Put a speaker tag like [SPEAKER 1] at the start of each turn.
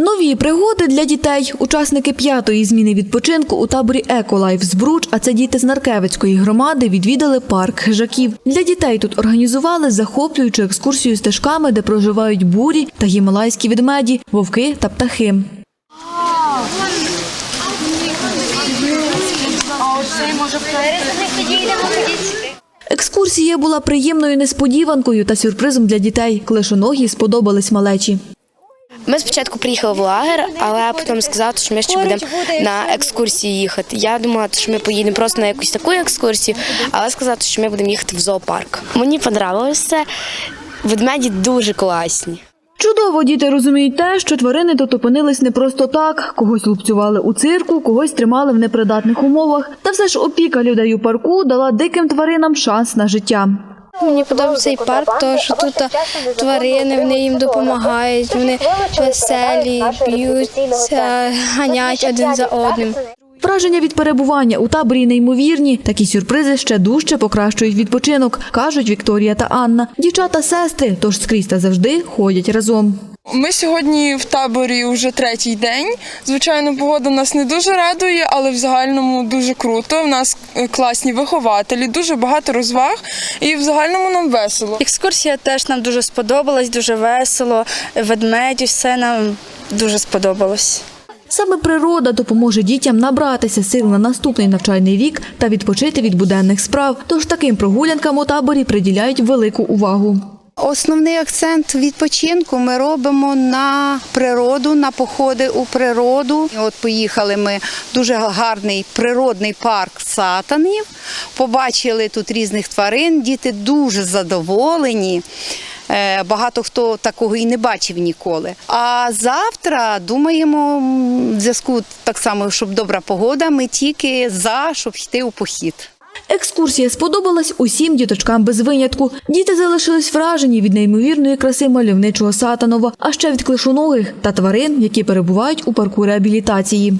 [SPEAKER 1] Нові пригоди для дітей. Учасники п'ятої зміни відпочинку у таборі Еколайф Збруч, а це діти з Наркевицької громади, відвідали парк хижаків. Для дітей тут організували захоплюючу екскурсію стежками, де проживають бурі та гімалайські ведмеді, вовки та птахи. Екскурсія була приємною несподіванкою та сюрпризом для дітей. Клишоногі сподобались малечі.
[SPEAKER 2] Ми спочатку приїхали в лагер, але потім сказали, що ми ще будемо на екскурсії їхати. Я думала, що ми поїдемо просто на якусь таку екскурсію, але сказали, що ми будемо їхати в зоопарк. Мені подобалося. Ведмеді дуже класні.
[SPEAKER 1] Чудово діти розуміють те, що тварини тут опинились не просто так. Когось лупцювали у цирку, когось тримали в непридатних умовах. Та все ж опіка людей у парку дала диким тваринам шанс на життя.
[SPEAKER 3] Мені подобається цей парк, тому що тут тварини, вони їм допомагають, вони веселі, б'ються, ганять один за одним.
[SPEAKER 1] Враження від перебування у таборі неймовірні. Такі сюрпризи ще дужче покращують відпочинок, кажуть Вікторія та Анна. Дівчата сестри, тож скрізь та завжди ходять разом.
[SPEAKER 4] Ми сьогодні в таборі вже третій день. Звичайно, погода нас не дуже радує, але в загальному дуже круто. У нас е, класні вихователі, дуже багато розваг, і в загальному нам весело.
[SPEAKER 5] Екскурсія теж нам дуже сподобалась, дуже весело. Ведмеді, все нам дуже сподобалось.
[SPEAKER 1] Саме природа допоможе дітям набратися сил на наступний навчальний рік та відпочити від буденних справ. Тож таким прогулянкам у таборі приділяють велику увагу.
[SPEAKER 6] Основний акцент відпочинку ми робимо на природу, на походи у природу. От поїхали ми в дуже гарний природний парк сатанів. Побачили тут різних тварин. Діти дуже задоволені. Е, Багато хто такого і не бачив ніколи. А завтра думаємо, в зв'язку так само, щоб добра погода, ми тільки за, щоб йти у похід.
[SPEAKER 1] Екскурсія сподобалась усім діточкам без винятку. Діти залишились вражені від неймовірної краси мальовничого Сатанова, а ще від клишоногих та тварин, які перебувають у парку реабілітації.